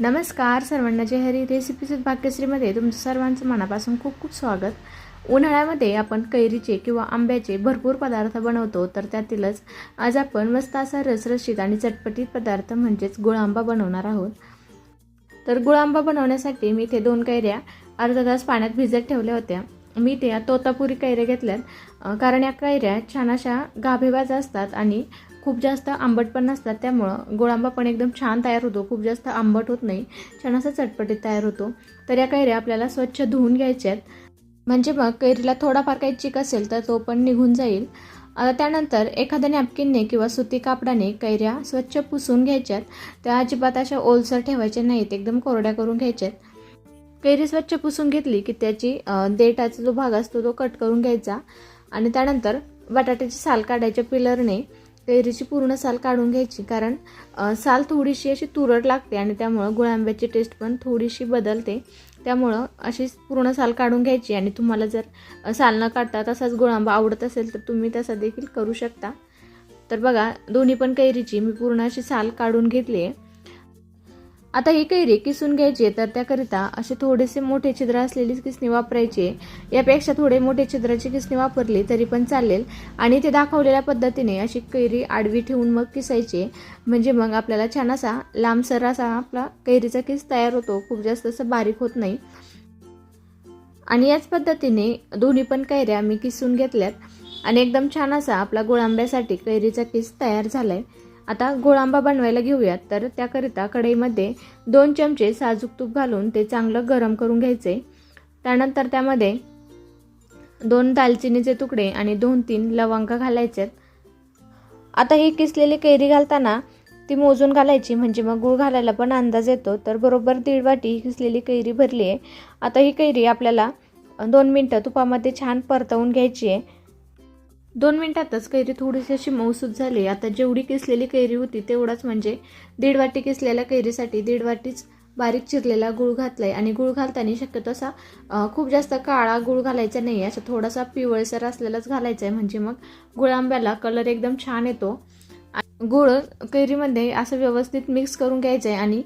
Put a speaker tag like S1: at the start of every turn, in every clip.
S1: नमस्कार सर्वांना जय हरी. रेसिपीज भाग्यश्रीमध्ये तुमचं सर्वांचं मनापासून खूप खूप स्वागत. उन्हाळ्यामध्ये आपण कैरीचे किंवा आंब्याचे भरपूर पदार्थ बनवतो तर त्यातीलच आज आपण मस्त असा रसरशीत आणि चटपटीत पदार्थ म्हणजेच गुळांबा बनवणार आहोत. तर गुळांबा बनवण्यासाठी मी इथे दोन कैऱ्या अर्धा तास पाण्यात भिजत ठेवल्या होत्या. मी त्या तोतापुरी कैऱ्या घेतल्यात कारण या कैऱ्या छान अशा गाभेबाज असतात आणि खूप जास्त आंबट पण नसतात त्यामुळं गोळांबा पण एकदम छान तयार होतो. खूप जास्त आंबट होत नाही छान असा चटपटीत तयार होतो. तर या कैऱ्या आपल्याला स्वच्छ धुवून घ्यायच्या आहेत. म्हणजे मग कैरीला थोडाफार काही चिक असेल तर तो पण निघून जाईल. त्यानंतर एखाद्या नॅपकिनने किंवा सुती कापडाने कैऱ्या स्वच्छ पुसून घ्यायच्यात. त्या अजिबात अशा ओलसर ठेवायच्या नाहीत एकदम कोरड्या करून घ्यायच्यात. कैरी स्वच्छ पुसून घेतली की त्याची देठाचा जो भाग असतो तो कट करून घ्यायचा. आणि त्यानंतर बटाट्याची साल काढायच्या पिलरने कैरीची पूर्ण साल काढून घ्यायची. कारण साल थोडीशी अशी तुरट लागते आणि त्यामुळं गुळांब्याची टेस्ट पण थोडीशी बदलते. त्यामुळं अशी पूर्ण साल काढून घ्यायची आणि तुम्हाला जर साल न काढता तसाच गुळांबा आवडत असेल तर तुम्ही तसा देखील करू शकता. तर बघा दोन्ही पण कैरीची मी पूर्ण अशी साल काढून घेतली आहे आता ही कैरी किसून घ्यायची तर त्याकरिता असे थोडेसे मोठे छिद्र असलेली किसणी वापरायची. यापेक्षा थोडे मोठे छिद्राची किसणी वापरली तरी पण चालेल. आणि ते दाखवलेल्या पद्धतीने अशी कैरी आडवी ठेवून मग किसायची. म्हणजे मग आपल्याला छान असा लांबसर असा आपला कैरीचा किस तयार होतो. खूप जास्त असं बारीक होत नाही. आणि याच पद्धतीने दोन्ही पण कैऱ्या मी किसून घेतल्यात. आणि एकदम छान असा आपला गोळांब्यासाठी कैरीचा किस तयार झालाय. आता गोळांबा बनवायला घेऊयात. तर त्याकरिता कढईमध्ये दोन चमचे साजूक तूप घालून ते चांगलं गरम करून घ्यायचे. त्यानंतर त्यामध्ये दोन दालचिनीचे तुकडे आणि दोन तीन लवंग घालायचे. आता ही किसलेली कैरी घालताना ती मोजून घालायची म्हणजे मग गुळ घालायला पण अंदाज येतो. तर बरोबर दीड वाटी ही किसलेली कैरी भरली आहे आता ही कैरी आपल्याला दोन मिनटं तुपामध्ये छान परतवून घ्यायची आहे दोन मिनटातच कैरी थोडीशी अशी मऊसूत झाली. आता जेवढी किसलेली कैरी होती तेवढाच म्हणजे दीड वाटी किसलेल्या कैरीसाठी दीड वाटीच बारीक चिरलेला गुळ घातलाय. आणि गुळ घालताना शक्यतो असा खूप जास्त काळा गुळ घालायचा नाही. असा थोडासा पिवळसर असलेलाच घालायचा आहे म्हणजे मग गुळांब्याला कलर एकदम छान येतो. गुळ कैरीमध्ये असं व्यवस्थित मिक्स करून घ्यायचं आहे आणि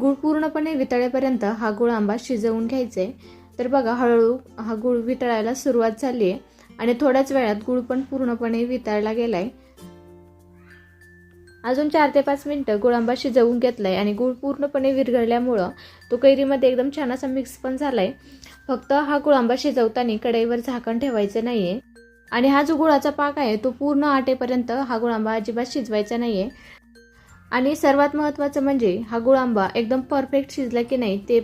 S1: गुळ पूर्णपणे वितळेपर्यंत हा गुळ आंबा शिजवून घ्यायचा आहे तर बघा हळूहळू हा गुळ वितळायला सुरुवात झाली आहे आणि थोड्याच वेळात गुळ पण पूर्णपणे वितळला गेलाय. अजून चार ते पाच मिनटं गुळांबा शिजवून घेतलाय आणि गुळ पूर्णपणे विरघळल्यामुळं तो कैरीमध्ये एकदम छान असा मिक्स पण झालाय. फक्त हा गुळांबा शिजवताना कढईवर झाकण ठेवायचं नाहीये. आणि हा जो गुळाचा पाक आहे तो पूर्ण आटेपर्यंत हा गुळांबा अजिबात शिजवायचा नाहीये. आणि सर्वात महत्त्वाचं म्हणजे हा गुळांबा एकदम परफेक्ट शिजला की नाही ते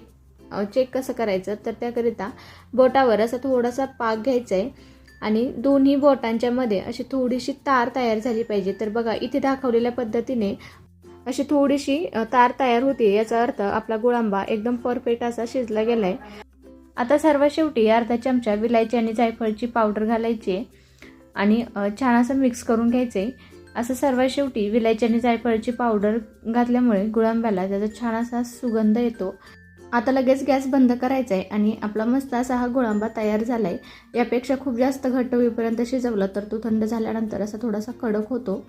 S1: चेक कसं करायचं? तर त्याकरिता बोटावर असा थोडासा पाक घ्यायचा आहे आणि दोन्ही बोटांच्या मध्ये अशी थोडीशी तार तयार झाली पाहिजे. तर बघा इथे दाखवलेल्या पद्धतीने अशी थोडीशी तार तयार होते. याचा अर्थ आपला गुळांबा एकदम परफेक्ट असा शिजला गेलाय. आता सर्वात शेवटी अर्धा चमचा विलायची आणि जायफळची पावडर घालायची आहे आणि छान असं मिक्स करून घ्यायचे असं सर्वात शेवटी विलायची आणि जायफळची पावडर घातल्यामुळे गुळांब्याला त्याचा छान असा सुगंध येतो. आता लगेच गॅस बंद करायचा आहे आणि आपला मस्त असा हा गुळांबा तयार झाला आहे यापेक्षा खूप जास्त घट्ट होईपर्यंत शिजवला तर तो थंड झाल्यानंतर असा थोडासा कडक होतो.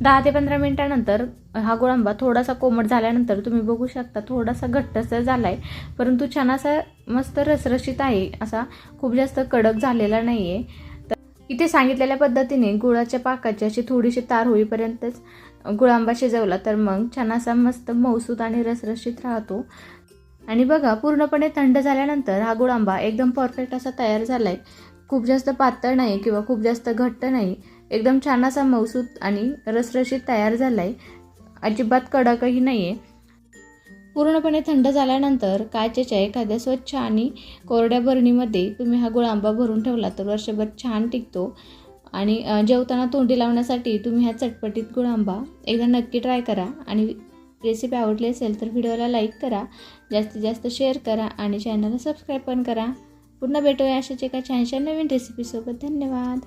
S1: दहा ते पंधरा मिनिटानंतर हा गुळांबा थोडासा कोमट झाल्यानंतर तुम्ही बघू शकता थोडासा घट्टसर झाला आहे परंतु छान असा मस्त रसरशीत आहे. असा खूप जास्त कडक झालेला नाही आहे तर इथे सांगितलेल्या पद्धतीने गुळाच्या पाकाची अशी थोडीशी तार होईपर्यंतच गुळांबा शिजवला तर मग छान असा मस्त मौसूद आणि रसरशीत राहतो. आणि बघा पूर्णपणे थंड झाल्यानंतर हा गुळांबा एकदम परफेक्ट असा तयार झाला आहे खूप जास्त पातळ नाही किंवा खूप जास्त घट्ट नाही. एकदम छान असा मौसूद आणि रसरशीत तयार झाला आहे अजिबात कडकही नाही आहे पूर्णपणे थंड झाल्यानंतर काचेच्या एखाद्या स्वच्छ आणि कोरड्या बरणीमध्ये तुम्ही हा गुळांबा भरून ठेवला तर वर्षभर छान टिकतो. आणि जेवताना तोंडी लावण्यासाठी तुम्ही हा चटपटीत गुळांबा एकदा नक्की ट्राय करा आणि रेसिपी आवडली असेल तर व्हिडिओला लाईक करा जास्तीत जास्त शेअर करा आणि चॅनलला सबस्क्राईब पण करा. पुन्हा भेटूया अशाच एका छानशा नवीन रेसिपीसोबत धन्यवाद.